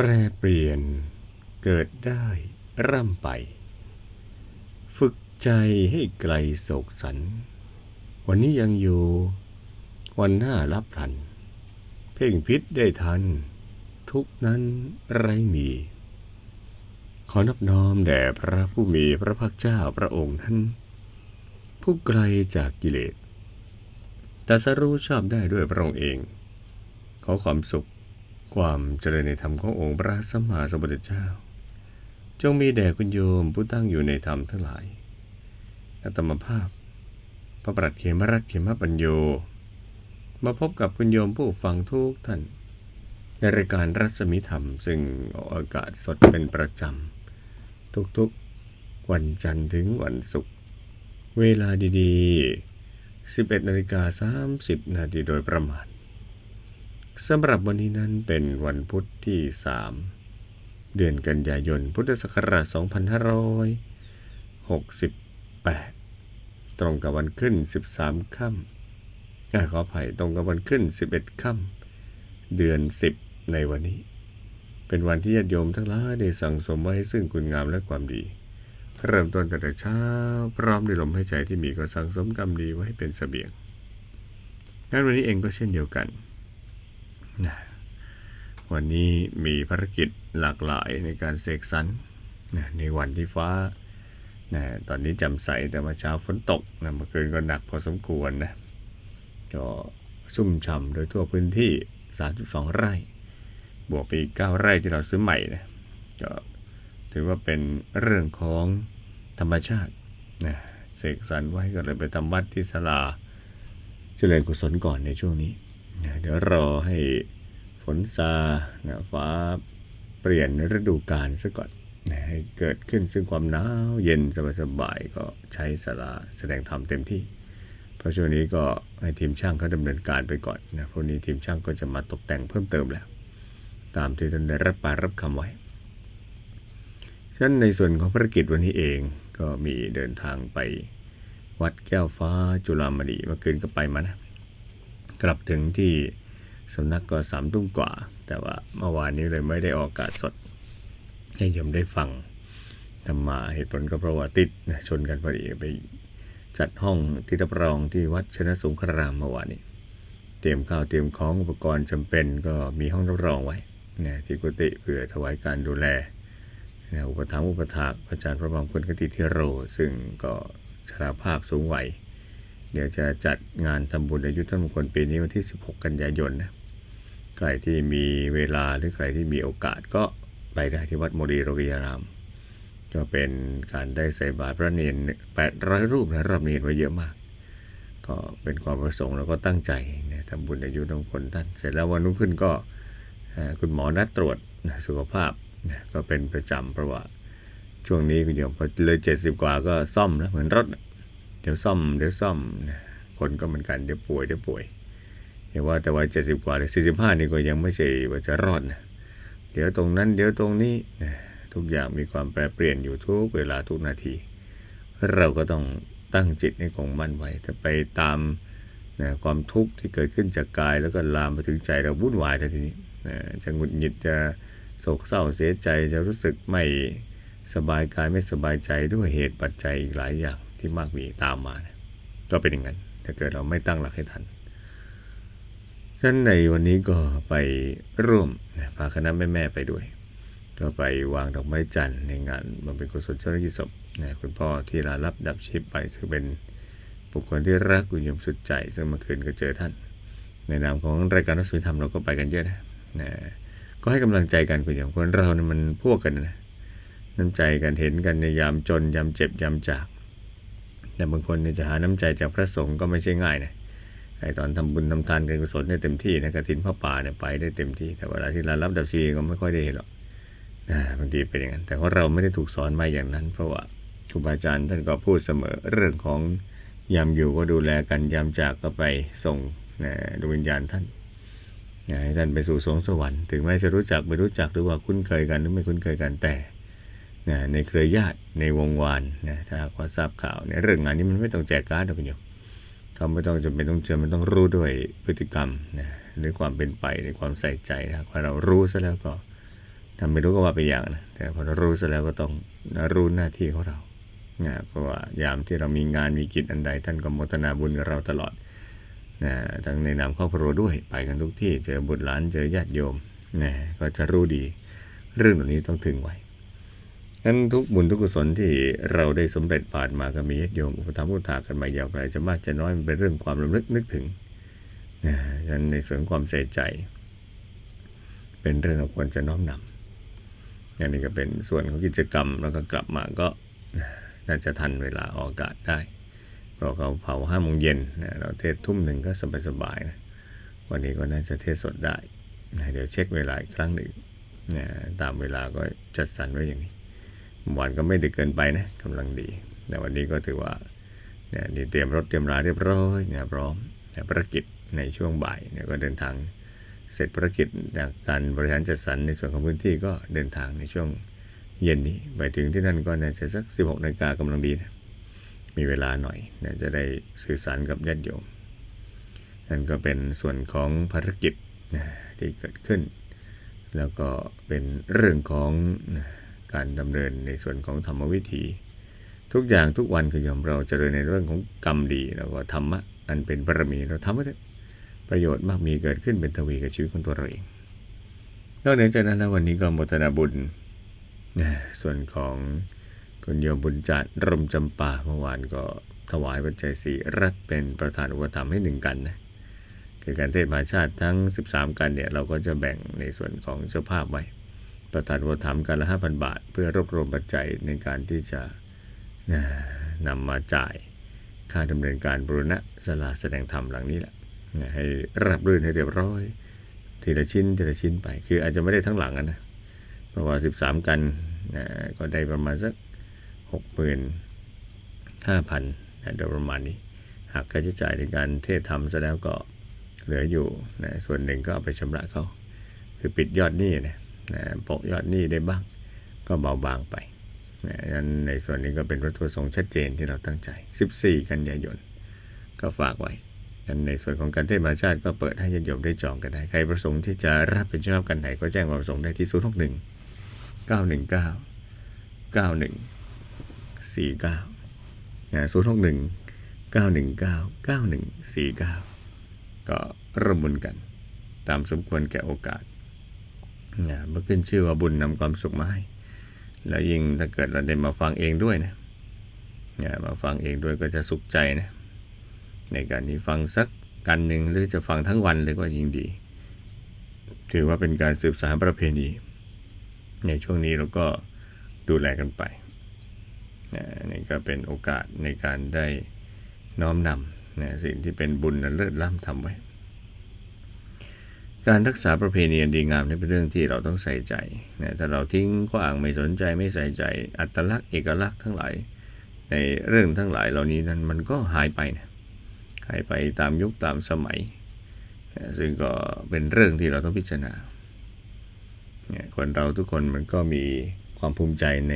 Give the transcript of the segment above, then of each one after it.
แปรเปลี่ยนเกิดได้ร่ำไป ฝึกใจให้ไกลโศกสัน วันนี้ยังอยู่ วันหน้ารับพลัน เพ่งพิษได้ทัน ทุกนั้นไรมี ขอนอบน้อมแด่พระผู้มีพระภาคเจ้าพระองค์นั้นผู้ไกลจากกิเลสแตรัสรู้ชอบได้ด้วยพระองค์เอง ขอความสุข ความเจริญในธรรมขององค์พระสัมมาสัมพุทธเจ้า จงมีแด่คุณโยมผู้ตั้งอยู่ในธรรมทั้งหลายอัตมภาพ พระปรัชเขมรัตเขมปัญโย มาพบกับคุณโยมผู้ฟังทุกท่าน ในรายการรัศมีธรรม ซึ่งออกอากาศสดเป็นประจำ ทุกๆ วันจันทร์ถึงวันศุกร์ เวลาดีๆ 11นาฬิกา30นาทีโดยประมาณ สำหรับวันนี้นั้นเป็นวันพุธที่ 3 เดือนกันยายน พุทธศักราช 2568 ตรงกับวันขึ้น 13 ค่ำอ่าขออภัยตรงกับวันขึ้น 11 ค่ำเดือน 10 ในวันนี้ เป็นวันที่ญาติโยมทั้งหลายได้สั่งสมไว้ซึ่งคุณงามและความดี เริ่มต้นแต่เช้า พร้อมด้วยลมหายใจที่มีก็สั่งสมกรรมดีไว้ให้เป็นเสบียงงั้นวันนี้เองก็เช่นเดียวกัน นะวันนี้มีภารกิจหลากหลายในการเสกสรรนะในวันที่ฟ้านะตอนนี้จำใสแต่มาเช้าฝนตกนะเมื่อคืนก็หนักพอสมควรนะก็ซุ่มช่ำโดยทั่วพื้นที่ 32 ไร่ บวกไปอีก 9 ไร่ที่เราซื้อใหม่นะก็ถือว่าเป็นเรื่องของธรรมชาตินะเสกสรรไว้ก็เลยไปทำวัดที่ศาลาเจริญกุศลก่อนในช่วงนี้ เดี๋ยวรอให้ฝนซานะฟ้าเปลี่ยนฤดูกาลซะก่อนนะให้เกิดขึ้นซึ่งความหนาวเย็นสบายๆก็ใช้ศาลาแสดงธรรมเต็มที่ เพราะช่วงนี้ก็ให้ทีมช่างเขาดำเนินการไปก่อนนะพวกนี้ทีมช่างก็จะมาตกแต่งเพิ่มเติมแล้ว ตามที่ท่านได้รับปารับคำไว้ฉะนั้นในส่วนของภารกิจวันนี้เองก็มีเดินทางไปวัดแก้วฟ้าจุฬามณีเมื่อคืนก็ไปมานะ กลับถึงที่สำนักก็สามทุ่มกว่า แต่ว่าเมื่อวานนี้เลยไม่ได้ออกอากาศสด ให้โยมได้ฟังธรรมาเหตุผลก็เพราะว่าติดนะชนกันพอดีไปจัดห้องที่รับรองที่วัดชนะสงครามเมื่อวานนี้ เตรียมข้าวเตรียมของอุปกรณ์จำเป็นก็มีห้องรับรองไว้นะที่กุฏิเพื่อถวายการดูแลนะอุปถัมภ์อุปถากพระอาจารย์พระบรมคุณกติเทโร ซึ่งก็ชราภาพสูงวัย เดี๋ยวจะจัดงานทำบุญอายุท่านมงคลปีนี้วันที่ 16 กันยายนนะใครที่มีเวลาหรือใครที่มีโอกาสก็ไปได้ที่วัดโมรีโรกิยาราม ก็เป็นการได้ใส่บาตรพระเนร800 รูปนะรอบเห็นว่าเยอะมาก ก็เป็นความประสงค์แล้วก็ตั้งใจนะทำบุญอายุท่านมงคลท่าน เสร็จแล้ววันรุ่งขึ้นก็คุณหมอนัดตรวจสุขภาพก็เป็นประจำเพราะว่าช่วงนี้คุณโยมพอเลยเจ็ดสิบกว่าก็ซ่อมนะเหมือนรถ เดี๋ยวซ่อมเดี๋ยวซ่อมนะคนก็เหมือนกันเดี๋ยวป่วยเดี๋ยวป่วยเห็นว่าแต่วัยเจ็ดสิบกว่าเลยสี่สิบห้านี่ก็ยังไม่ใช่ว่าจะรอดนะเดี๋ยวตรงนั้นเดี๋ยวตรงนี้นะทุกอย่างมีความแปรเปลี่ยนอยู่ทุกเวลาทุกนาที เราก็ต้องตั้งจิตให้คงมั่นไว้ถ้าไปตามนะความทุกข์ที่เกิดขึ้นจากกายแล้วก็ลามไปถึงใจเราวุ่นวายทันทีนี้นะจะหงุดหงิดจะโศกเศร้าเสียใจจะรู้สึกไม่สบายกายไม่สบายใจด้วยเหตุปัจจัยอีกหลายอย่าง ที่มากมีตามมาก็เป็นอย่างนั้นถ้าเกิดเราไม่ตั้งหลักให้ทันฉะนั้นในวันนี้ก็ไปร่วมพาคณะแม่ๆไปด้วย ก็ไปวางดอกไม้จันทร์ในงานบำเพ็ญกุศลเจ้าหน้าที่ศพนะคุณพ่อที่ลารับดับชีพไปซึ่งเป็นบุคคลที่รักกุญยมสุดใจ ซึ่งเมื่อคืนก็เจอท่าน ในนามของรายการนักสวิธรรมเราก็ไปกันเยอะนะนะก็ให้กำลังใจกันคุณยมคนเราเนี่ยมันพวกกันนะน้ำใจกันเห็นกันในยามจนยามเจ็บยามจาก แต่บางคนเนี่ยจะหาน้ำใจจากพระสงฆ์ก็ไม่ใช่ง่ายนะไอตอนทำบุญทำทานกันกุศลได้เต็มที่นะกฐินพระป่าเนี่ยไปได้เต็มที่ แต่เวลาที่เรารับดับชีก็ไม่ค่อยได้เห็นหรอกนะบางทีเป็นอย่างนั้น แต่ว่าเราไม่ได้ถูกสอนมาอย่างนั้น เพราะว่าครูบาอาจารย์ท่านก็พูดเสมอเรื่องของยามอยู่ก็ดูแลกันยามจากก็ไปส่งนะดวงวิญญาณท่านนะให้ท่านไปสู่สวงสวรรค์ถึงแม้จะรู้จักไม่รู้จักหรือว่าคุ้นเคยกันหรือไม่คุ้นเคยกันแต่ นะในเครือญาติในวงวานนะถ้าหากว่าทราบข่าวเนี่ยเรื่องงานนี้มันไม่ต้องแจกการ์ดหรอกคุณโยมเขาไม่ต้องจำเป็นต้องเจอมันต้องรู้ด้วยพฤติกรรมนะหรือความเป็นไปในความใส่ใจถ้าว่าเรารู้ซะแล้วก็ทำไม่รู้ก็ว่าไปอย่างนะแต่พอเรารู้เสร็จแล้วก็ต้องรู้หน้าที่ของเรานะเพราะว่ายามที่เรามีงานมีกิจอันใด ท่านก็โมทนาบุญกับเราตลอดนะทั้งในนามครอบครัวด้วยไปกันทุกที่เจอบุตรหลานเจอญาติโยมนะก็จะรู้ดี เรื่องเหล่านี้ต้องถึงไว้ นั้นทุกบุญทุกกุศลที่เราได้สำเร็จผ่านมาก็มีโยมอุปถัมภ์อุปถากันมายาวไกลจะมากจะน้อยมันเป็นเรื่องความระลึกนึกถึงนะฉะนั้นในส่วนความใส่ใจ เป็นเรื่องเราควรจะน้อมนำอันนี้ก็เป็นส่วนของกิจกรรมแล้วก็กลับมาก็น่าจะทันเวลาออกอากาศได้เพราะเขาเผาห้าโมงเย็นนะเราเทศทุ่มหนึ่งก็สบายๆนะวันนี้ก็น่าจะเทศสดได้นะเดี๋ยวเช็คเวลาอีกครั้งหนึ่งนะตามเวลาก็จัดสรรไว้อย่างนี้ วันก็ไม่ดึกเกินไปนะกำลังดีแต่วันนี้ก็ถือว่าเนี่ยนี่เตรียมรถเตรียมราเรียบร้อยนะพร้อมนะภารกิจในช่วงบ่ายเนี่ยก็เดินทางเสร็จภารกิจจากการบริหารจัดสรรในส่วนของพื้นที่ก็เดินทางในช่วงเย็นนี้ไปถึงที่นั่นก็น่าจะสัก 16นาฬิกากำลังดีนะมีเวลาหน่อยนะจะได้สื่อสารกับญาติโยมนั่นก็เป็นส่วนของภารกิจนะที่เกิดขึ้น แล้วก็เป็นเรื่องของนะ การดำเนินในส่วนของธรรมวิถี ทุกอย่างทุกวันคือยอมเราเจริญในเรื่องของกรรมดีแล้วก็ธรรมะอันเป็นบารมีเราทำไว้เถอะประโยชน์มากมีเกิดขึ้นเป็นทวีกับชีวิตของตัวเราเองนอกเหนือจากนั้นแล้ววันนี้ก็มทนาบุญนะส่วนของคุณโยมบุญจัดรมจำปาเมื่อวานก็ถวายปัจจัยสี่รัฐเป็นประธานอุปถัมภ์ให้หนึ่งกันนะคือการเทศมาชาติทั้ง 13 กันเนี่ยเราก็จะแบ่งในส่วนของเจ้าภาพไว้ ประธานอุปถัมกันละ5,000บาท เพื่อรวบรวมปัจจัยในการที่จะนำมาจ่ายค่าดำเนินการบูรณะศาลาแสดงธรรมหลังนี้แหละให้รับรื่นให้เรียบร้อย ทีละชิ้นทีละชิ้นไป คืออาจจะไม่ได้ทั้งหลังนะเพราะว่า 13 กันนะก็ได้ประมาณสักหกหมื่นห้าพันนะโดยประมาณนี้ หากค่าใช้จ่ายในการเทศทำซะแล้วก็เหลืออยู่นะส่วนหนึ่งก็เอาไปชำระเขาคือปิดยอดหนี้นะ นะโปะยอดหนี้ได้บ้าง ก็เบาบางไปนะงั้นในส่วนนี้ก็เป็นวัตถุประสงค์ชัดเจนที่เราตั้งใจ 14 กันยายน ก็ฝากไว้กันในส่วนของการเทศมหาชาติก็เปิดให้ญาติโยมได้จองกันได้ ใครประสงค์ที่จะรับเป็นเจ้าภาพกันไหนก็แจ้งความประสงค์ได้ที่0 6 1 9 1 9 9 1 4 9นะ0 6 1 9 1 9 9 1 4 9 ก็ร่วมบุญกัน ตามสมควรแก่โอกาส นะเมื่อขึ้นชื่อว่าบุญนำความสุขมาให้ แล้วยิ่งถ้าเกิดเราได้มาฟังเองด้วยนะนะมาฟังเองด้วยก็จะสุขใจนะในการนี้ฟังสักกันหนึ่งหรือจะฟังทั้งวันเลยก็ยิ่งดี ถือว่าเป็นการสืบสานประเพณี ในช่วงนี้เราก็ดูแลกันไปนี่ก็เป็นโอกาสในการได้น้อมนำนะสิ่งที่เป็นบุญนั้นเลิศล้ำทำไว้ การรักษาประเพณีดีงามนี่เป็นเรื่องที่เราต้องใส่ใจนะถ้าเราทิ้งขว้างไม่สนใจไม่ใส่ใจ อัตลักษณ์เอกลักษณ์ทั้งหลาย ในเรื่องทั้งหลายเหล่านี้นั้นมันก็หายไปนะหายไปตามยุคตามสมัย ซึ่งก็เป็นเรื่องที่เราต้องพิจารณาเนี่ยคนเราทุกคนมันก็มีความภูมิใจใน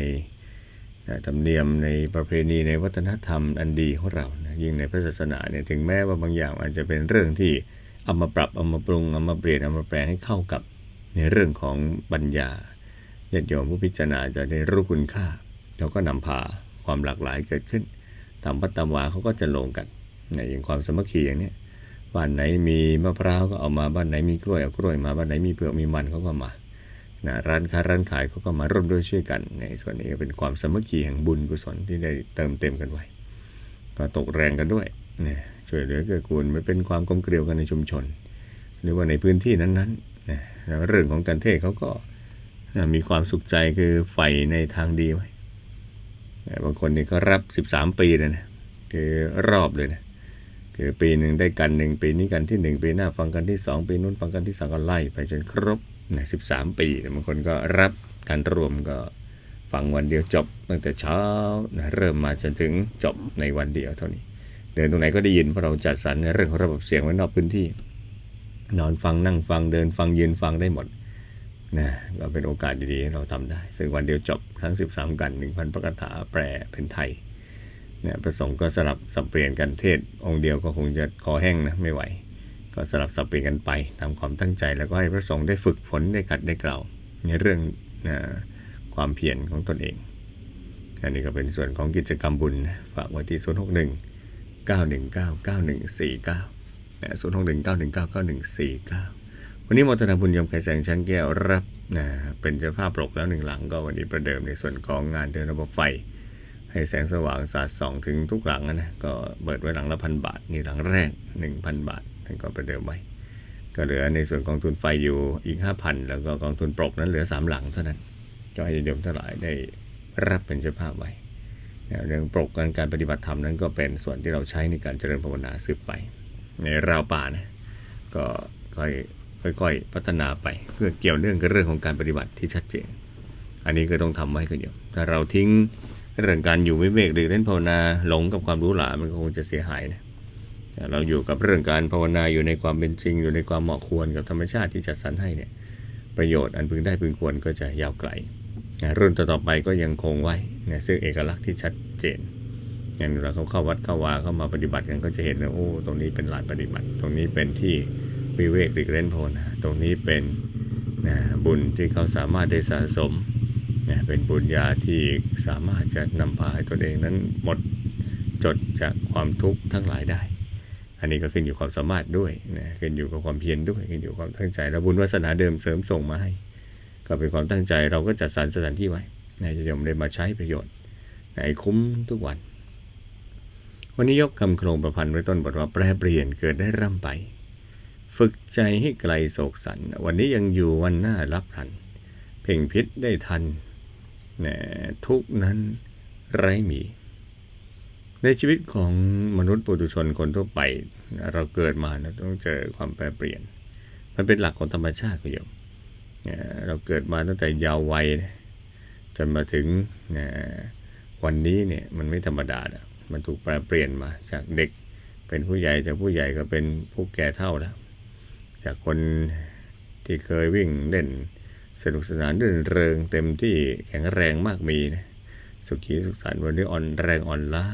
ธรรมเนียมในประเพณีในวัฒนธรรมอันดีของเรานะยิ่งในพระศาสนาเนี่ยถึงแม้ว่าบางอย่างอาจจะเป็นเรื่องที่ เอามาปรับเอามาปรุงเอามาเปลี่ยนเอามาแปลงให้เข้ากับในเรื่องของปัญญาญาติโยมผู้พิจารณาจะได้รู้คุณค่า แล้วก็นำพาความหลากหลายเกิดขึ้นตามพัตตามวาเขาก็จะลงกันในอย่างความสมัคคีอย่างเนี้ยบ้านไหนมีมะพร้าวก็เอามาบ้านไหนมีกล้วยเอากล้วยมาบ้านไหนมีเผือกมีมันเขาก็มานะร้านค้าร้านขายเขาก็มาร่วมด้วยช่วยกัน ในส่วนนี้ก็เป็นความสมัคคีแห่งบุญกุศลที่ได้เติมเต็มกันไว้ ก็ตกแรงกันด้วยนะ ช่วยเหลือเกื้อกูลไม่เป็นความกลมเกลียวกันในชุมชน หรือว่าในพื้นที่นั้นๆนะแล้วเรื่องของการเทศเขาก็มีความสุขใจคือใฝ่ในทางดีไว้บางคนนี่ก็รับ 13 ปีเลยนะคือรอบเลยนะคือปีหนึ่งได้กันหนึ่งปีนี้กันที่หนึ่งปีหน้าฟังกันที่สองปีนู้นฟังกันที่สามก็ไล่ไปจนครบนะสิบสามปีบางคนก็รับกันรวมก็ฟังวันเดียวจบตั้งแต่เช้านะเริ่มมาจนถึงจบในวันเดียวเท่านี้ เดินตรงไหนก็ได้ยินเพราะเราจัดสรรในเรื่องของระบบเสียงไว้นอกพื้นที่ นอนฟังนั่งฟังเดินฟังยืนฟังได้หมดนะก็เป็นโอกาสดีๆให้เราทำได้ ซึ่งวันเดียวจบทั้ง 13 กัน 1,000พระคาถาแปลเป็นไทยเนี่ยประสงค์ก็สลับสับเปลี่ยนกันเทศองค์เดียวก็คงจะคอแห้งนะไม่ไหว ก็สลับสับเปลี่ยนกันไปตามความตั้งใจแล้วก็ให้พระสงฆ์ได้ฝึกฝนได้ขัดได้กล่าวในเรื่องนะความเพียรของตนเองอันนี้ก็เป็นส่วนของกิจกรรมบุญฝากไว้ที่0 6 1 9 1 9 9 1 9199149นะ0 6 1 9 1 9 9 1 4 9 วันนี้มอตนาบุญยมไข่แสงช้างแก้วรับนะเป็นเจ้าภาพปลกแล้วหนึ่งหลังก็วันนี้ประเดิมในส่วนของงานเดินระบบไฟ ให้แสงสว่างสาดส่องถึงทุกหลังนะก็เปิดไว้หลังละพันบาท นี่หลังแรก 1,000 บาทนั่นก็ประเดิมไว้ ก็เหลือในส่วนกองทุนไฟอยู่อีก 5,000 แล้วก็กองทุนปลกนั้นเหลือ 3 หลังเท่านั้นก็ให้โยมทั้งหลายได้รับเป็นเจ้าภาพไว้ เรื่องปลกการการปฏิบัติธรรมนั้นก็เป็นส่วนที่เราใช้ในการเจริญภาวนาสืบไป ในราวป่านะก็ค่อยค่อยๆพัฒนาไป เพื่อเกี่ยวเนื่องกับเรื่องของการปฏิบัติที่ชัดเจน อันนี้ก็ต้องทำไว้กันอยู่ถ้าเราทิ้งเรื่องการอยู่วิเวกหรือเล่นภาวนาหลงกับความรู้หลามันก็คงจะเสียหายนะเราอยู่กับเรื่องการภาวนาอยู่ในความเป็นจริง อยู่ในความเหมาะควรกับธรรมชาติที่จัดสรรให้เนี่ยประโยชน์อันพึงได้พึงควรก็จะยาวไกล นะรุ่นต่อๆไปก็ยังคงไว้นะซึ่งเอกลักษณ์ที่ชัดเจนอย่างเราเขาเข้าวัดเข้าวาเข้ามาปฏิบัติกันก็จะเห็นว่าโอ้ตรงนี้เป็นลานปฏิบัติ ตรงนี้เป็นที่วิเวกหรือเล่นภาวนาตรงนี้เป็นนะบุญที่เขาสามารถได้สะสมนะเป็นบุญญาที่สามารถจะนำพาให้ตนเองนั้นหมดจดจากความทุกข์ทั้งหลายได้ อันนี้ก็ขึ้นอยู่ความสามารถด้วยนะขึ้นอยู่กับความเพียรด้วยขึ้นอยู่กับความตั้งใจแล้วบุญวาสนาเดิมเสริมส่งมาให้ ก็เป็นความตั้งใจเราก็จัดสรรสถานที่ไว้นะจะยมได้มาใช้ประโยชน์ให้คุ้มทุกวัน วันนี้ยกคำโครงประพันธ์ไว้ต้นบทว่าแปรเปลี่ยนเกิดได้ร่ำไป ฝึกใจให้ไกลโศกสัน วันนี้ยังอยู่วันหน้ารับพัน เพ่งพิษได้ทันนะทุกนั้นไร้มี ในชีวิตของมนุษย์ปุถุชนคนทั่วไป เราเกิดมานะต้องเจอความแปรเปลี่ยน มันเป็นหลักของธรรมชาติคุณโยม เราเกิดมาตั้งแต่ยาววัยจนมาถึงวันนี้เนี่ยมันไม่ธรรมดาแล้วมันถูกแปรเปลี่ยนมาจากเด็กเป็นผู้ใหญ่จากผู้ใหญ่ก็เป็นผู้แก่เท่าแล้วจากคนที่เคยวิ่งเล่นสนุกสนานรื่นเริงเต็มที่แข็งแรงมากมีนะสุขีสุขสันต์วันนี้อ่อนแรงอ่อนล้า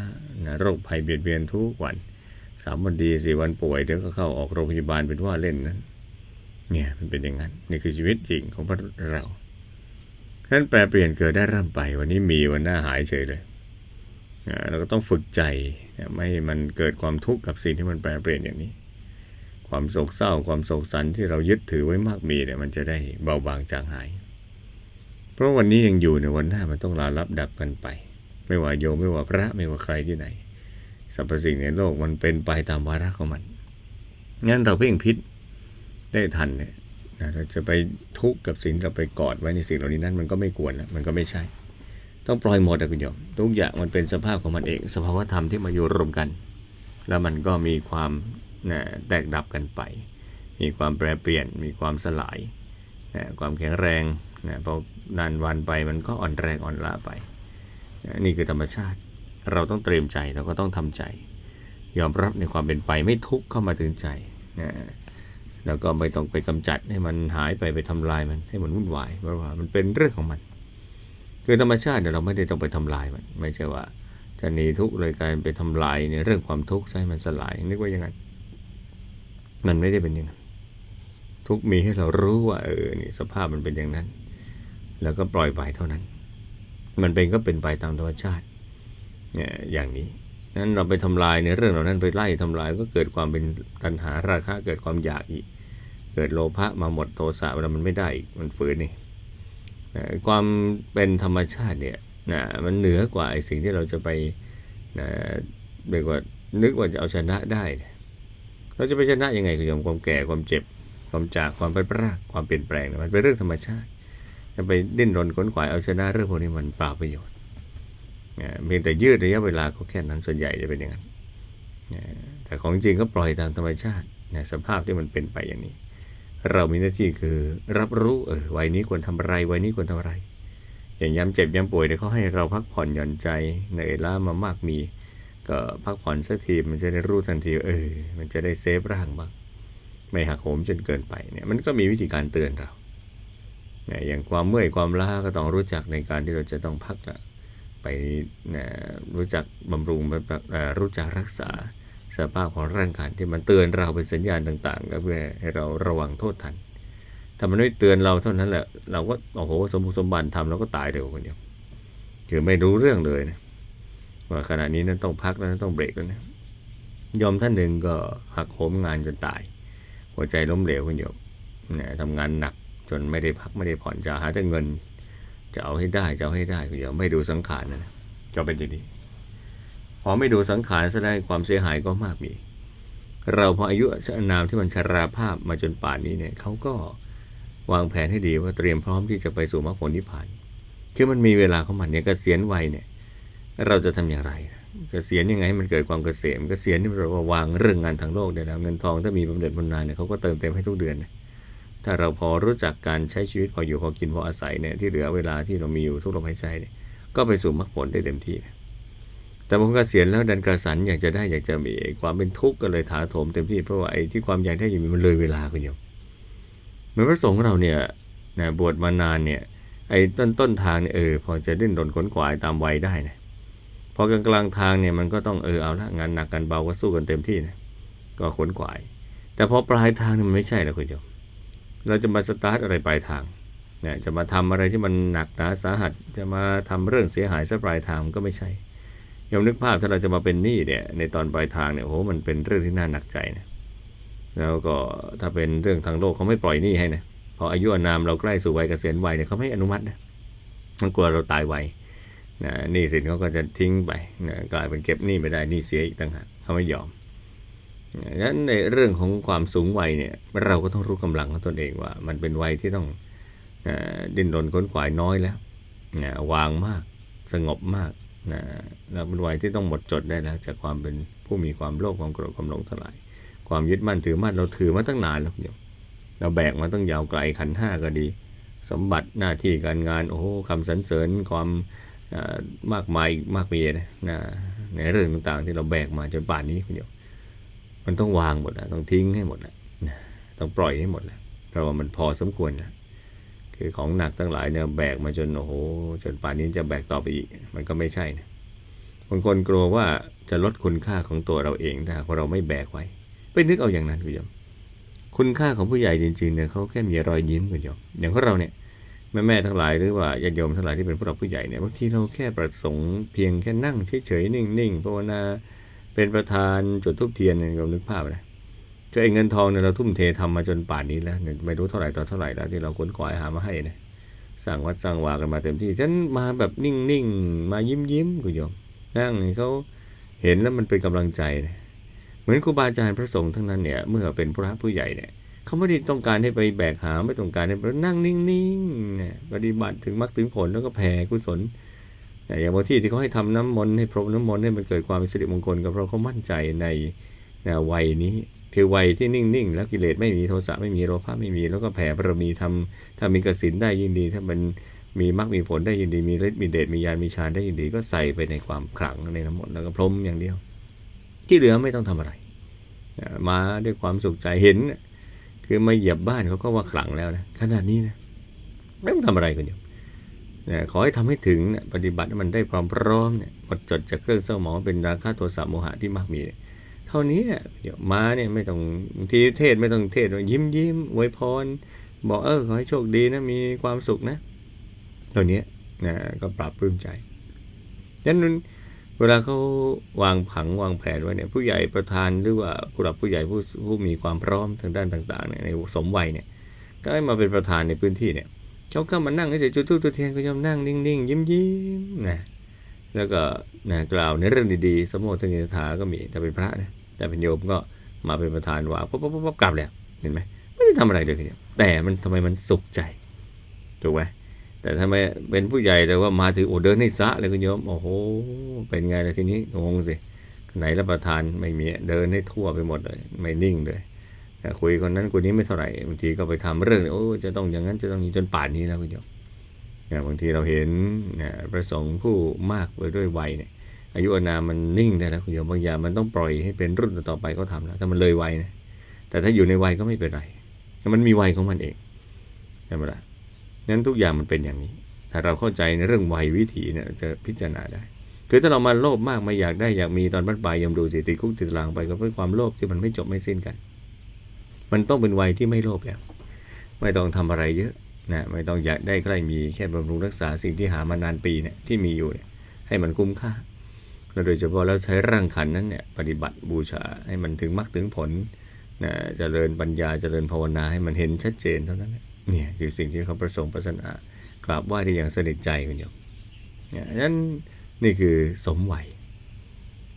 นะโรคภัยเบียดเบียนทุกวันสามวันดีสี่วันป่วยเดี๋ยวก็เข้าออกโรงพยาบาลเป็นว่าเล่นนั้น เนี่ยมันเป็นอย่างนั้นนี่คือชีวิตจริงของพวกเราฉะนั้นแปลเปลี่ยนเกิดได้ร่ำไป วันนี้มีวันหน้าหายเฉยเลยเราก็ต้องฝึกใจนะไม่ให้มันเกิดความทุกข์กับสิ่งที่มันแปลเปลี่ยนอย่างนี้ ความโศกเศร้าความโศกสันที่เรายึดถือไว้มากมีเนี่ยมันจะได้เบาบางจางหาย เพราะวันนี้ยังอยู่ในยวันหน้ามันต้องลาลับดับกันไป ไม่ว่าโยมไม่ว่าพระไม่ว่าใครที่ไหนสรรพสิ่งในโลกมันเป็นไปตามวาระของมันงั้นเราเพ่งพิษ ได้ทันเนี่ยนะเราจะไปทุกข์กับสิ่งเราไปกอดไว้ในสิ่งเหล่านี้นั้นมันก็ไม่ควรแล้วมันก็ไม่ใช่ ต้องปล่อยหมดนะคุณโยมทุกอย่างมันเป็นสภาพของมันเอง สภาวธรรมที่มาอยู่รวมกัน แล้วมันก็มีความนะแตกดับกันไป มีความแปรเปลี่ยน มีความสลายนะความแข็งแรงนะพอนานวันไปมันก็อ่อนแรงอ่อนล้าไปนะนี่คือธรรมชาติ เราต้องเตรียมใจเราก็ต้องทำใจ ยอมรับในความเป็นไปไม่ทุกข์เข้ามาถึงใจนะ แล้วก็ไม่ต้องไปกำจัดให้มันหายไปไปทำลายมันให้มันวุ่นวายเพราะว่ามันเป็นเรื่องของมัน คือธรรมชาติเนี่ยเราไม่ได้ต้องไปทำลายมัน ไม่ใช่ว่า จะหนีทุกข์เลยการไปทำลายในเรื่องความทุกข์ใช่มันสลายนึกว่าอย่างนั้น มันไม่ได้เป็นอย่างนั้นทุกมีให้เรารู้ว่า เออนี่สภาพมันเป็นอย่างนั้น แล้วก็ปล่อยไปเท่านั้น มันเป็นก็เป็นไปตามธรรมชาติเนี่ยอย่างนี้ นั้นเราไปทำลายในเรื่องเหล่านั้นไปไล่ทำลายก็เกิดความเป็นตัณหาราคะเกิดความอยากอีก เกิดโลภะมาหมดโทสะเวลามันไม่ได้อีกมันฝืนนี่นะความเป็นธรรมชาติเนี่ยนะมันเหนือกว่าไอ้สิ่งที่เราจะไปนะเรียกว่านึกว่าจะเอาชนะได้ เราจะไปชนะยังไงคือย่างความแก่ความเจ็บ ความจากความเป็นปรากความเปลี่ยนแปลงมันเป็นเรื่องธรรมชาติจะไปดิ้นรนขนขวายเอาชนะเรื่องพวกนี้มันเปล่าประโยชน์ เพียงแต่ยืดระยะเวลาก็แค่นั้นส่วนใหญ่จะเป็นอย่างนั้นแต่ของจริงก็ปล่อยตามธรรมชาติสภาพที่มันเป็นไปอย่างนี้ เรามีหน้าที่คือรับรู้เออวัยนี้ควรทำอะไรวัยนี้ควรทำอะไร อย่างย้ำเจ็บย้ำป่วยเดี๋ยวเขาให้เราพักผ่อนหย่อนใจเหนื่อยล้ามามากมี ก็พักผ่อนสักทีมันจะได้รู้ทันทีเออ มันจะได้เซฟร่างบ้างไม่หักโหมจนเกินไปเนี่ยมันก็มีวิธีการเตือนเราเนี่ยอย่างความเมื่อยความล้าก็ต้องรู้จักในการที่เราจะต้องพักละ รู้จักบำรุงรู้จักรักษาสภาพของร่างกายที่มันเตือนเราเป็นสัญญาณต่างๆก็เพื่อให้เราระวังโทษทัน ถ้ามันไม่เตือนเราเท่านั้นแหละ เราก็โอ้โหสมบุกสมบันทำเราก็ตายเร็วคนเดียวคือไม่รู้เรื่องเลยนะว่าขณะนี้นั้นต้องพักแล้วนต้องเบรกแล้วนะยอมท่านหนึ่งก็หักโหมงานจนตาย หัวใจล้มเหลวคนเดียวเนี่ยทำงานหนักจนไม่ได้พักไม่ได้ผ่อนจะหาแต่เงิน จะเอาให้ได้จะเอาให้ได้คนเดียวไม่ดูสังขารนะนะเป็นอย่างนี้พอไม่ดูสังขารแสดงความเสียหายก็มากมี เราพออายุนามที่มันชราภาพมาจนป่านนี้เนี่ยเขาก็วางแผนให้ดีว่าเตรียมพร้อมที่จะไปสู่มรรคผลนิพพานคือมันมีเวลาของมันเนี่ยกเกษียณวัยเนี่ย เราจะทำอย่างไรนะเกษียณยังไงให้มันเกิดความเกษมเกษียณนี่เราว่าวางเรื่องงานทางโลกได้แล้วเงินทองถ้ามีบำเหน็จบำนาญเนี่ยเขาก็เติมเต็มให้ทุกเดือนนะ ถ้าเราพอรู้จักการใช้ชีวิตพออยู่พอกินพออาศัยเนี่ยที่เหลือเวลาที่เรามีอยู่ทุกลมหายใจเนี่ยก็ไปสู่มรรคผลได้เต็มที่นะแต่ผมเกษียณแล้วดันกระสันอยากจะได้อยากจะมีความเป็นทุกข์ก็เลยถาโถมเต็มที่เพราะว่าไอ้ที่ความอยากได้อยากมีมันเลยเวลาคุณโยมเหมือนพระสงฆ์ของเราเนี่ยนะบวชมานานเนี่ยไอ้ต้นต้นทางเนี่ยเออพอจะดิ้นรนขนขวายตามวัยได้นะพอกลางกลางทางเนี่ยมันก็ต้องเออเอาละงานหนักกันเบาก็สู้กันเต็มที่นะก็ขนขวาย แต่พอปลายทางมันไม่ใช่แล้วคุณโยม เราจะมาสตาร์ทอะไรปลายทางเนี่ยจะมาทำอะไรที่มันหนักหนาสาหัส จะมาทำเรื่องเสียหายซะปลายทางก็ไม่ใช่ยอมนึกภาพถ้าเราจะมาเป็นหนี้เนี่ยในตอนปลายทางเนี่ยโอ้โหมันเป็นเรื่องที่น่าหนักใจนะแล้วก็ถ้าเป็นเรื่องทางโลกเขาไม่ปล่อยหนี้ให้นะพออายุอานามเราใกล้สู่วัยเกษียณวัยเนี่ยเขาไม่อนุมัตินะมันกลัวเราตายไวนะหนี้สินเขาก็จะทิ้งไปนะกลายเป็นเก็บหนี้ไม่ได้หนี้เสียอีกต่างหากเขาไม่ยอม ดังนั้นในเรื่องของความสูงวัยเนี่ยเราก็ต้องรู้กำลังของตนเองว่า มันเป็นวัยที่ต้องอดิ้นรนค้นขวายน้อยแล้ววางมากสงบมากนะเราเป็นวัยที่ต้องหมดจดได้แล้ว จากความเป็นผู้มีความโลภความโกรธความหลงทั้งหลาย ความยึดมั่นถือมั่นเราถือมาตั้งนานแล้วเดี๋ยวเราแบกมาตั้งยาวไกลขันห้าก็ดี สมบัติหน้าที่การงานโอ้โหคำสรรเสริญความมากมายมากมีนะนะในเรื่องต่างๆ ที่เราแบกมาจนป่านนี้คุณเดียว มันต้องวางหมดแล้วต้องทิ้งให้หมดแล้วนะต้องปล่อยให้หมดแล้วเพราะว่ามันพอสมควรแล้วคือของหนักทั้งหลายเนี่ยแบกมาจนโอ้โหจนป่านนี้จะแบกต่อไปอีก มันก็ไม่ใช่นะบางคนกลัวว่าจะลดคุณค่าของตัวเราเองถ้าเราไม่แบกไว้ ไปนึกเอาอย่างนั้นคุณโยมคุณค่าของผู้ใหญ่จริงๆเนี่ยเขาแค่มีรอยยิ้มคุณโยมอย่างพวกเราเนี่ยแม่แม่ทั้งหลายหรือว่าญาติโยมทั้งหลายที่เป็นผู้หลักผู้ใหญ่เนี่ยบางทีเราแค่ประสงค์เพียงแค่นั่งเฉยๆนิ่งๆภาวนา เป็นประธานจุดทูบเทียนเนี่ยเรานึกภาพนะก็ไอ้เงินทองเนี่ยเราทุ่มเททำมาจนป่านนี้แล้วเนี่ยไม่รู้เท่าไหร่ต่อเท่าไหร่แล้วที่เราขนขวาหามาให้เนี่ยสร้างวัดสร้างวากันมาเต็มที่ฉันมาแบบนิ่งๆมายิ้มยิ้มๆคุณโยมนั่งเขาเห็นแล้วมันเป็นกำลังใจนะเหมือนครูบาอาจารย์พระสงฆ์ทั้งนั้นเนี่ยเมื่อเป็นพระผู้ใหญ่เนี่ยเขาไม่ได้ต้องการให้ไปแบกหามไม่ต้องการให้ไปนั่งนิ่งๆปฏิบัติถึงมรรคถึงผลแล้วก็แผ่กุศล อย่างบางที่ที่เขาให้ทำน้ำมนต์ให้พรมน้ำมนต์ให้มันเกิดความเป็นสิริมงคลก็เพราะเขามั่นใจในในวัยนี้คือวัยที่นิ่งๆ แล้วกิเลสไม่มีโทสะไม่มีโลภะไม่มี แล้วก็แผ่บารมีทำถ้ามีกสินได้ยิ่งดี ถ้ามันมีมรรคมีผลได้ยิ่งดี มีฤทธิ์มีเดชมีญาณมีฌานได้ยิ่งดี ก็ใส่ไปในความขลังในน้ำมนต์แล้วก็พรมอย่างเดียว ที่เหลือไม่ต้องทำอะไร มาด้วยความสุขใจเห็น คือมาเหยียบบ้านเขาก็ว่าขลังแล้วนะขนาดนี้นะไม่ต้องทำอะไรกันเดียว นะขอให้ทำให้ถึงนี่ยปฏิบัติมันได้ความพร้อมเนี่ยหมดจดจากเครื่องเศร้าหมองเป็นราคะโทสะโมหะที่มากมีเนี่ยเท่านี้เนี่ยเดี๋ยวมาเนี่ยไม่ต้องทีเทศไม่ต้องเทศยิ้มยิ้มอวยพร บอกเออขอให้โชคดีนะมีความสุขนะเท่านี้นะก็ปรับปลื้มใจฉะนั้นเวลาเขาวางผังวางแผนไว้เนี่ยผู้ใหญ่ประธานหรือว่าผู้หลักผู้ใหญ่ผู้ผู้มีความพร้อมทางด้านต่างๆเนี่ยในสมวัยเนี่ยก็ให้มาเป็นประธานในพื้นที่เนี่ย เขาก็มานั่งเฉยๆจุดทูบจุดเทียนก็ยอมนั่งนิ่งๆยิ้มๆนะแล้วก็นะกล่าวในเรื่องดีๆสมโภชนิถาก็มีแต่เป็นพระนะแต่เป็นโยมก็มาเป็นประธานว่าปุ๊บปุ๊บปุ๊บกลับแล้วเห็นไหมไม่ได้ทำอะไรเลยทีเดียวแต่มันทำไมมันสุขใจถูกไหมแต่ทำไมเป็นผู้ใหญ่แต่ว่ามาถึงโอ้เดินให้ซะเลยคุณโยมโอ้โหเป็นไงเลยทีนี้งงสิไหนละประธานไม่มีเดินให้ทั่วไปหมดเลย ไม่นิ่งเลย คุยคนนั้นคนนี้ไม่เท่าไหร่บางทีก็ไปทำเรื่องโอ้จะต้องอย่างนั้นจะต้องนี้จนป่านนี้แล้วคุณโยมนี่บางทีเราเห็นนี่ประสงค์ผู้มากไปด้วยวัยเนี่ย อายุอนามันนิ่งได้แล้วคุณโยมบางอย่างมันต้องปล่อยให้เป็นรุ่นต่อไปก็ทำแล้วถ้ามันเลยวัยนะแต่ถ้าอยู่ในวัยก็ไม่เป็นไรมันมีวัยของมันเองใช่ไหมล่ะนั้นทุกอย่างมันเป็นอย่างนี้ ถ้าเราเข้าใจในเรื่องวัยวิถีเนี่ยจะพิจารณาได้คือถ้าเรามาโลภมากไม่อยากได้อยากมีตอนบั้นปลายยมดูสิติดคุกติดตารางไปก็เพราะความโลภที่มันไม่จบไม่สิ้นกัน มันต้องเป็นวัยที่ไม่โลภแล้วไม่ต้องทำอะไรเยอะนะไม่ต้องอยากได้ใกล้มีแค่บำรุงรักษาสิ่งที่หามานานปีเนี่ยที่มีอยู่เนี่ยให้มันคุ้มค่าและโดยเฉพาะแล้วใช้ร่างขันนั้นเนี่ยปฏิบัติบูชาให้มันถึงมรรคถึงผลนะเจริญปัญญาเจริญภาวนาให้มันเห็นชัดเจนเท่านั้นเนี่ยคือสิ่งที่เขาประสงค์ประสนากราบไหว้ได้อย่างสนิทใจคุณโยมเนี่ยนั้นนี่คือสมวัย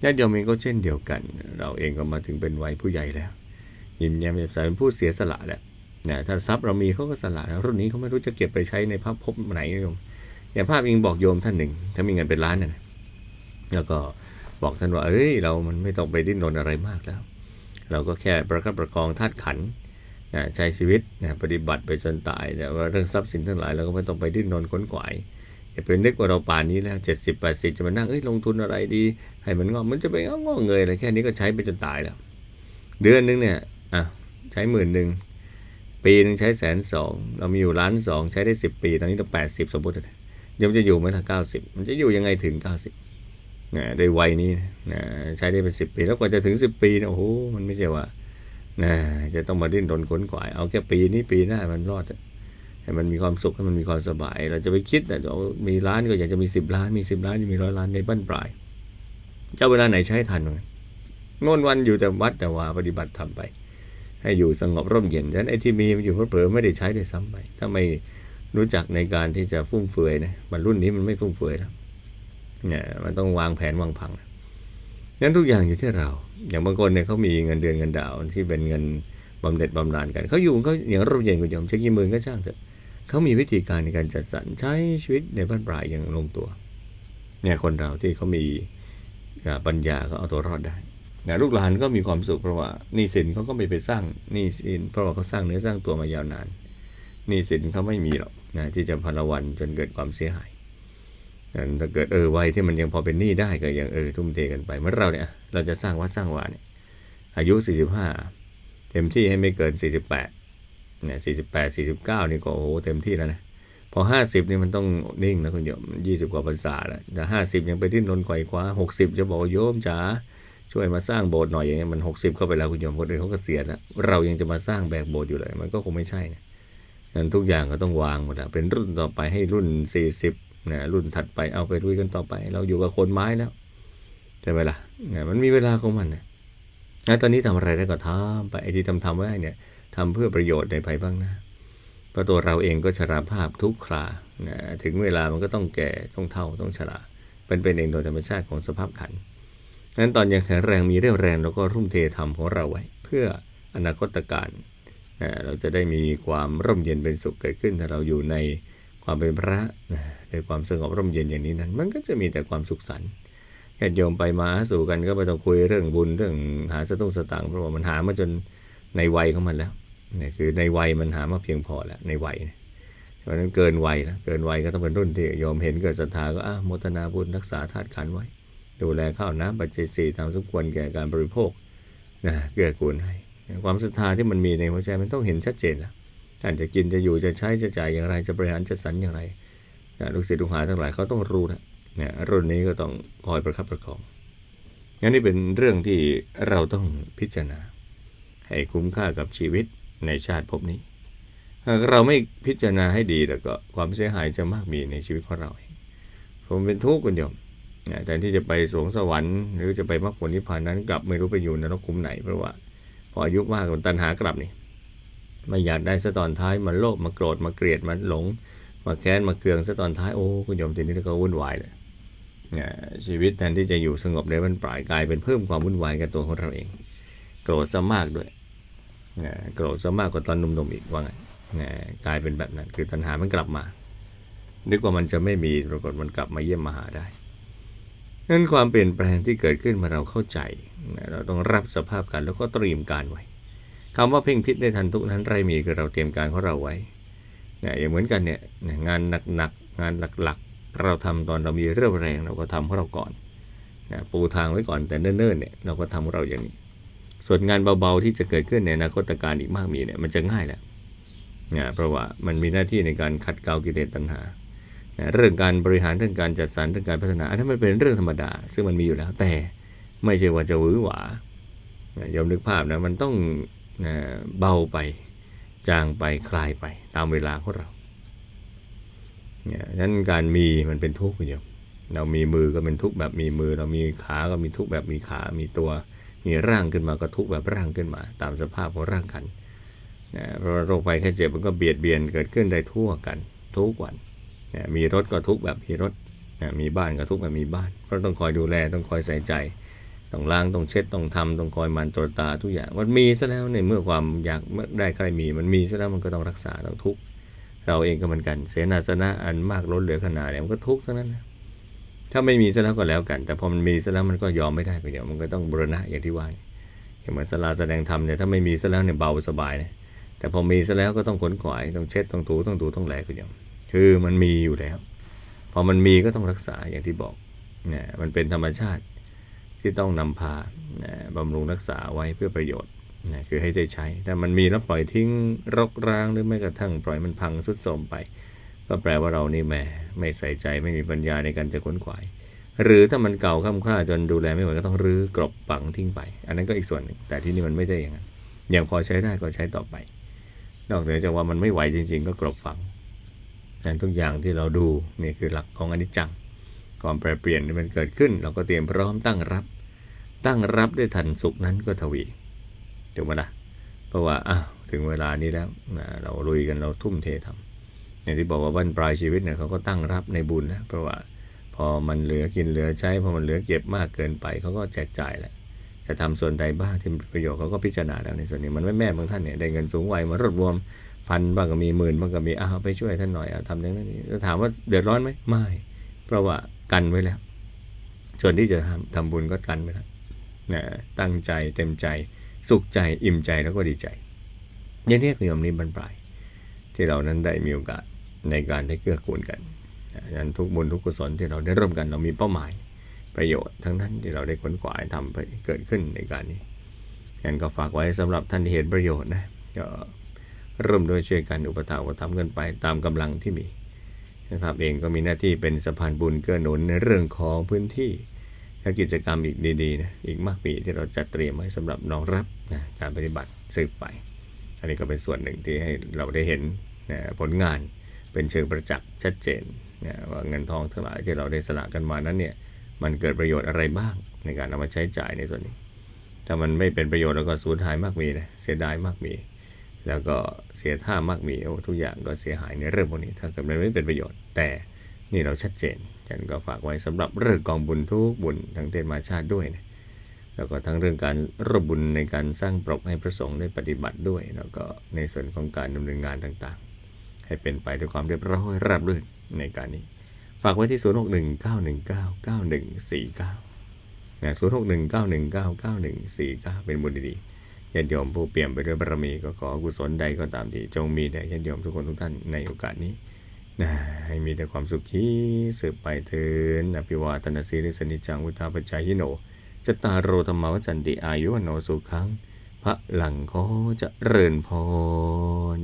ญาติโยมเองก็เช่นเดียวกัน เราเองก็มาถึงเป็นวัยผู้ใหญ่แล้ว ยิ้มแย้มแจ่มใสเป็นผู้เสียสละแหละนะถ้าทรัพย์เรามีเขาก็สละแล้วรุ่นนี้เขาไม่รู้จะเก็บไปใช้ในภาพภพไหนโยมอย่างภาพอิงบอกโยมท่านหนึ่ง ถ้ามีเงินเป็นล้านน่ะนะแล้วก็บอกท่านว่าเอ้ยเรามันไม่ต้องไปดิ้นรนอะไรมากแล้ว เราก็แค่ประคับประคองธาตุขันนะใช้ชีวิตนะปฏิบัติไปจนตายแต่ว่าเรื่องทรัพย์สินทั้งหลายเราก็ไม่ต้องไปดิ้นรนขนขวายอย่าไปนึกว่าเราป่านนี้แล้วเจ็ดสิบแปดสิบจะมานั่งเอ้ยลงทุนอะไรดี ให้มันงอกมันจะไปงอกเงยอะไรแค่นี้ก็ใช้ไปจนตายแล้ว เดือนนึงเนี่ย อะใช้หมื่นหนึ่งปีหนึ่งใช้แสนสองเรามีอยู่ล้านสองใช้ได้สิบปี ตอนนี้เราแปดสิบสมมติเดี๋ยวมันจะอยู่ไหมล่ะเก้าสิบมันจะอยู่ยังไงถึงเก้าสิบนะโดยวัยนี้นะใช้ได้เป็นสิบปี แล้วกว่าจะถึงสิบปีนะโอ้โหมันไม่ใช่ว่านะจะต้องมาดิ้นรนขนขวาย เอาแค่ปีนี้ปีหน้ามันรอดให้มันมีความสุขให้มันมีความสบาย เราจะไปคิดแต่เรามีล้านก็อยากจะมีสิบล้าน มีสิบล้านจะมีร้อยล้านในบ้านปลายเจ้าเวลาไหนใช้ทันมันโน่นวันอยู่แต่วัดแต่ว่าปฏิบัติทำไป ให้อยู่สงบร่มเย็นฉะนั้นไอ้ที่มีมันอยู่เผลอไม่ได้ใช้ได้ซ้ำไปถ้าไม่รู้จักในการที่จะฟุ่มเฟือยนะมันรุ่นนี้มันไม่ฟุ่มเฟือยแล้วเนี่ยมันต้องวางแผนวางผังงั้นทุกอย่างอยู่ที่เรา อย่างบางคนเนี่ยเขามีเงินเดือนเงินดาวที่เป็นเงินบำเหน็จบำนาญกันเขาอยู่เขาอย่างร่มเย็นกุยอมใช้กี่หมื่นก็ช่างเถอะเขามีวิธีการในการจัดสรรใช้ชีวิตในบ้านปลายอย่างลงตัว เนี่ยคนเราที่เขามีปัญญาเขาเอาตัวรอดได้ นะลูกหลานก็มีความสุขเพราะว่านี้สินเขาก็ไม่ไปสร้างนี้สินเพราะว่าเขาสร้างเนื้อสร้างตัวมายาวนานนี้สินเขาไม่มีหรอกนะที่จะพลวันจนเกิดความเสียหายนั้นถ้าเกิดเออวัยที่มันยังพอเป็นหนี้ได้ก็ยังเออทุ่มเทกันไปเมื่อเราเนี่ยเราจะสร้างวัดสร้างวาเนี่ยอายุ 45 เต็มที่ให้ไม่เกิน 48เนี่ย48 49 นี่ก็โอ้โหเต็มที่แล้วนะพอ 50นี่มันต้องนิ่งนะคุณโยม 20 กว่าพรรษาแล้วแต่50 ยังไปดิ้นนไขว่คว้า 60 จะบอกโยมจ๋า ช่วยมาสร้างโบสถ์หน่อยอย่างเงี้ยมันหกสิบเข้าไปแล้วคุณโยมคนอื่นเขาก็เสียแล้วเรายังจะมาสร้างแบกโบสถ์อยู่เลย มันก็คงไม่ใช่นะนั้นทุกอย่างก็ต้องวางหมดแล้วเป็นรุ่นต่อไปให้รุ่นสี่สิบนะรุ่นถัดไปเอาไปลุยกันต่อไป เราอยู่กับคนไม้แล้วใช่ไหมล่ะนะมันมีเวลาของมันนะตอนนี้ทำอะไรได้ก็ทำไปไอ้ที่ทำทำไว้เนี่ยทำเพื่อประโยชน์ในภายภาคหน้าเพราะตัวเราเองก็ชราภาพทุกครานะถึงเวลามันก็ต้องแก่ต้องเฒ่าต้องชราเป็นเป็นเองโดยธรรมชาติของสภาพขันธ์ นั้นตอนยังแข็งแรงมีเรี่ยวแรงเราก็รุ่มเททำของเราไว้ เพื่ออนาคตการนะเราจะได้มีความร่มเย็นเป็นสุขเกิดขึ้นถ้าเราอยู่ในความเป็นพระนะในความสงบร่มเย็นอย่างนี้นั้น มันก็จะมีแต่ความสุขสันต์ญาติโยมไปมาสู่กันก็ไม่ต้องคุยเรื่องบุญเรื่องหาสตุ้งสตางค์เพราะว่ามันหามาจนในวัยของมันแล้วนี่คือในวัยมันหามาเพียงพอแล้วในวัยเพราะนั้นเกินวัยแล้วเกินวัยก็ต้องเป็นรุ่นที่โยมเห็นเกิดศรัทธาก็อะโมทนาบุญรักษาธาตุขันไว้ ดูแลข้าวน้ำปัจจัยสี่ตามสมควรแก่การบริโภคนะเกื้อกูลให้ ความศรัทธาที่มันมีในหัวใจมันต้องเห็นชัดเจนแล้วท่านจะกินจะอยู่จะใช้จะจ่ายอย่างไรจะบริหารจะสรรอย่างไรนะลูกศิษย์ลูกหาทั้งหลายเขาต้องรู้นะนะรุ่นนี้ก็ต้องคอยประคับประคองงั้นนี่เป็นเรื่องที่เราต้องพิจารณา ให้คุ้มค่ากับชีวิตในชาติภพนี้ หากเราไม่พิจารณาให้ดีแล้วก็ความเสียหายจะมากมีในชีวิตของเราเองผมเป็นทุกข์คุณโยม แทนที่จะไปสวงสวรรค์หรือจะไปมรรคผลนิพพานนั้นกลับไม่รู้ไปอยู่นรกคุ้มไหนเพราะว่า พออายุมากมันตัณหากลับนี่ไม่อยากได้ซะตอนท้ายมันโลภมาโกรธมาเกลียดมันหลง มาแค้นมาเคืองซะตอนท้ายโอ้คุณโยมทีนี้ก็วุ่นวายเลยชีวิตแทนที่จะอยู่สงบในบรรปลายกลายเป็นเพิ่มความวุ่นวายกับตัวของเราเอง โกรธซะมากด้วยโกรธซะมากกว่าตอนหนุ่มๆอีกว่าไงกลายเป็นแบบนั้นคือตัณหามันกลับมานึกว่ามันจะไม่มีปรากฏมันกลับมาเยี่ยมมาหาได้ นั้นความเปลี่ยนแปลงที่เกิดขึ้นมาเราเข้าใจ เราต้องรับสภาพการแล้วก็เตรียมการไว้คำว่าเพ่งพิษได้ทันทุกนั้นไรมีคือเราเตรียมการของเราไว้เนี่ยอย่างเหมือนกันเนี่ยงานหนักๆงานหลักๆ เราทำตอนเรามีเรื่องแรงเราก็ทำของเราก่อนนะปูทางไว้ก่อนแต่เนิ่นๆเนี่ยเราก็ทำของเราอย่างนี้ ส่วนงานเบาๆที่จะเกิดขึ้นในอนาคตการอีกมากมีเนี่ยมันจะง่ายแหละนะเพราะว่ามันมีหน้าที่ในการขัดเกลากิเลสตัณหา เรื่องการบริหารเรื่องการจัดสรรเรื่องการพัฒนาอันนั้นมันเป็นเรื่องธรรมดา ซึ่งมันมีอยู่แล้ว แต่ไม่ใช่ว่าจะหวือหวายอมนึกภาพนะมันต้องเบาไปจางไปคลายไป ตามเวลาของเราเนี่ยฉะนั้นการมีมันเป็นทุกข์คุณโยมเรามีมือก็เป็นทุกข์แบบมีมือ เรามีขาก็มีทุกข์แบบมีขา มีตัว มีร่างขึ้นมาก็ทุกข์แบบร่างขึ้นมา ตามสภาพของร่างกันนะเพราะโรคภัยแค่เจ็บมันก็เบียดเบียนเกิดขึ้นได้ทั่วกันทุกวัน มีรถก็ทุกแบบมีรถนะมีบ้านก็ทุกแบบมีบ้าน เพราะต้องคอยดูแลต้องคอยใส่ใจต้องล้างต้องเช็ดต้องทำต้องคอยมันตรวจตาทุกอย่างมันมีซะแล้วในเมื่อความอยากเมื่อได้ใครมี มันมีซะแล้วมันก็ต้องรักษาต้องทุกข์เราเองก็เหมือนกัน เสนาสนะอันมากล้นเหลือขนาดเนี่ยมันก็ทุกข์ทั้งนั้นนะถ้าไม่มีซะแล้วก็แล้วกัน แต่พอมันมีซะแล้วมันก็ยอมไม่ได้ก็เดี๋ยวมันก็ต้องบรณะอย่างที่ว่าอย่างเหมือนศาลาแสดงธรรมเนี่ยถ้าไม่มีซะแล้วเนี่ยเบาสบายนะแต่พอมีซะแล้วก็ต้องขนขวายต้องเช็ดต้องถูต้องถูต้องแหลก็เดี๋ยว คือมันมีอยู่แล้ว พอมันมีก็ต้องรักษาอย่างที่บอกเนี่ยมันเป็นธรรมชาติที่ต้องนำพานะบำรุงรักษาไว้เพื่อประโยชน์นะคือให้ได้ใช้ถ้ามันมีแล้วปล่อยทิ้งรกร้างหรือแม้กระทั่งปล่อยมันพังสุดโทรมไป ก็แปลว่าเรานี่แหมไม่ใส่ใจไม่มีปัญญาในการจะค้นขวาย หรือถ้ามันเก่าค่ำค่าจนดูแลไม่ไหวก็ต้องรื้อกรบฝังทิ้งไป อันนั้นก็อีกส่วนหนึ่ง แต่ที่นี่มันไม่ได้อย่างนั้น อย่างพอใช้ได้ก็ใช้ต่อไป นอกเหนือจากว่ามันไม่ไหวจริง ๆ ก็กรบฝัง นั้นทุกอย่างที่เราดูนี่คือหลักของอนิจจังความแปรเปลี่ยนที่มันเกิดขึ้น เราก็เตรียมพร้อมตั้งรับ ตั้งรับด้วยทันสุขนั้นก็ทวีถูกไหมล่ะเพราะว่าอ้าวถึงเวลานี้แล้วเราลุยกันเราทุ่มเททำอย่างที่บอกว่าบั้นปลายชีวิตเนี่ยเขาก็ตั้งรับในบุญนะเพราะว่าพอมันเหลือกินเหลือใช้พอมันเหลือเก็บมากเกินไปเขาก็แจกจ่ายแหละจะทำส่วนใดบ้างที่เป็นประโยชน์เขาก็พิจารณาแล้วในส่วนนี้มันไม่แม่บางท่านเนี่ยได้เงินสูงวัยมารวบรวม พันบ้างก็มีหมื่นบ้างก็มีอ้าวไปช่วยท่านหน่อยเอาทำอย่างนั้นนี่ถามว่าเดือดร้อนไหมไม่ เพราะว่ากันไว้แล้ว ส่วนที่จะทำทำบุญก็กันไว้แล้วนะตั้งใจเต็มใจ สุขใจอิ่มใจแล้วก็ดีใจอย่างนี้คือยมนี้บรรปลาย ที่เรานั้นได้มีโอกาสในการได้เกื้อกูลกันนะฉะนั้นทุกบุญทุกกุศลที่เราได้ร่วมกันเรามีเป้าหมายประโยชน์ ทั้งนั้นที่เราได้ขนขวายทำไปเกิดขึ้นในการนี้งั้นก็ฝากไว้สำหรับท่านที่เห็นประโยชน์นะก็ ริ่มโดวยช่วยกันอุปถัมภ์อุปถัมภ์กันไปตามกำลังที่มีนะครับเองก็มีหน้าที่เป็นสะพานบุญเกื้อหนุนในเรื่องของพื้นที่และกิจกรรมอีกดีๆนะอีกมากมีที่เราจัดเตรียมไว้สำหรับน้องรับนะการปฏิบัติสืบไป อันนี้ก็เป็นส่วนหนึ่งที่ให้เราได้เห็นนะผลงานเป็นเชิงประจักษ์ชัดเจนนะว่าเงินทองทั้งหลายที่เราได้สละกันมานั้นเนี่ยมันเกิดประโยชน์อะไรบ้างในการนำมาใช้จ่ายในส่วนนี้ ถ้ามันไม่เป็นประโยชน์แล้วก็สูญหายมากมีนะเสียดายมากมี แล้วก็เสียท่ามากมีโอทุกอย่างก็เสียหายในเรื่องพวกนี้ ถ้าเกิดมันไม่เป็นประโยชน์ แต่นี่เราชัดเจนฉันก็ฝากไว้สำหรับเรื่องกองบุญทุกบุญทั้งเทศมาชาติด้วยนะแล้วก็ทั้งเรื่องการระบุญในการสร้างปรกให้พระสงฆ์ได้ปฏิบัติด้วย แล้วก็ในส่วนของการดำเนินงานต่างๆ ให้เป็นไปด้วยความเรียบร้อยราบรื่นในการนี้ ฝากไว้ที่ 0 6 1 9 1 9 9 1 4 9นะ0 6 1 9 1 9 9 1 4 9 เป็นบุญดีๆ ญาติโยมผู้เปี่ยมไปด้วยบารมีก็ขอกุศลใดก็ตามที่จงมีแด่ญาติโยมทุกคนทุกท่านในโอกาสนี้นะให้มีแต่ความสุขที่สืบไปเถินอภิวาทนาสีริสนิจังวุฒาปัจจายโนจตารโรธรรมวจันติอายุวโนสุขังพระหลังขอจะเริญพร